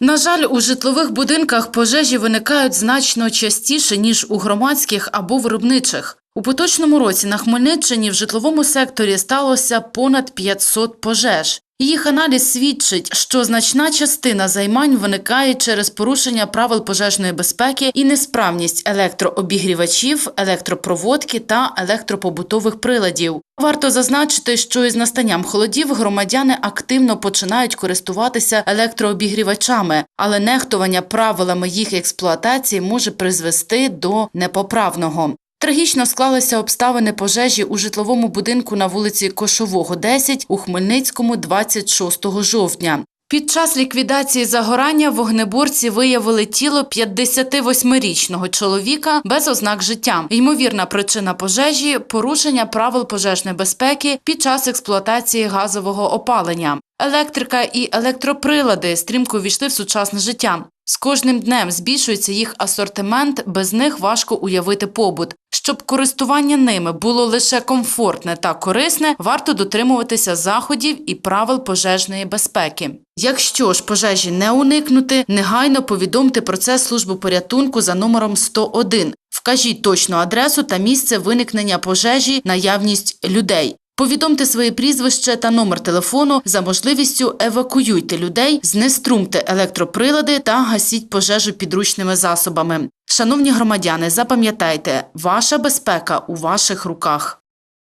На жаль, у житлових будинках пожежі виникають значно частіше, ніж у громадських або виробничих. У поточному році на Хмельниччині в житловому секторі сталося понад 500 пожеж. Їх аналіз свідчить, що значна частина займань виникає через порушення правил пожежної безпеки і несправність електрообігрівачів, електропроводки та електропобутових приладів. Варто зазначити, що із настанням холодів громадяни активно починають користуватися електрообігрівачами, але нехтування правилами їх експлуатації може призвести до непоправного. Трагічно склалися обставини пожежі у житловому будинку на вулиці Кошового, 10 у Хмельницькому 26 жовтня. Під час ліквідації загорання вогнеборці виявили тіло 58-річного чоловіка без ознак життя. Ймовірна причина пожежі порушення правил пожежної безпеки під час експлуатації газового опалення. Електрика і електроприлади стрімко війшли в сучасне життя. З кожним днем збільшується їх асортимент, без них важко уявити побут. Щоб користування ними було лише комфортне та корисне, варто дотримуватися заходів і правил пожежної безпеки. Якщо ж пожежі не уникнути, негайно повідомте про це службу порятунку за номером 101. Вкажіть точну адресу та місце виникнення пожежі, наявність людей. Повідомте своє прізвище та номер телефону за можливістю евакуюйте людей, знеструмте електроприлади та гасіть пожежу підручними засобами. Шановні громадяни, запам'ятайте, ваша безпека у ваших руках.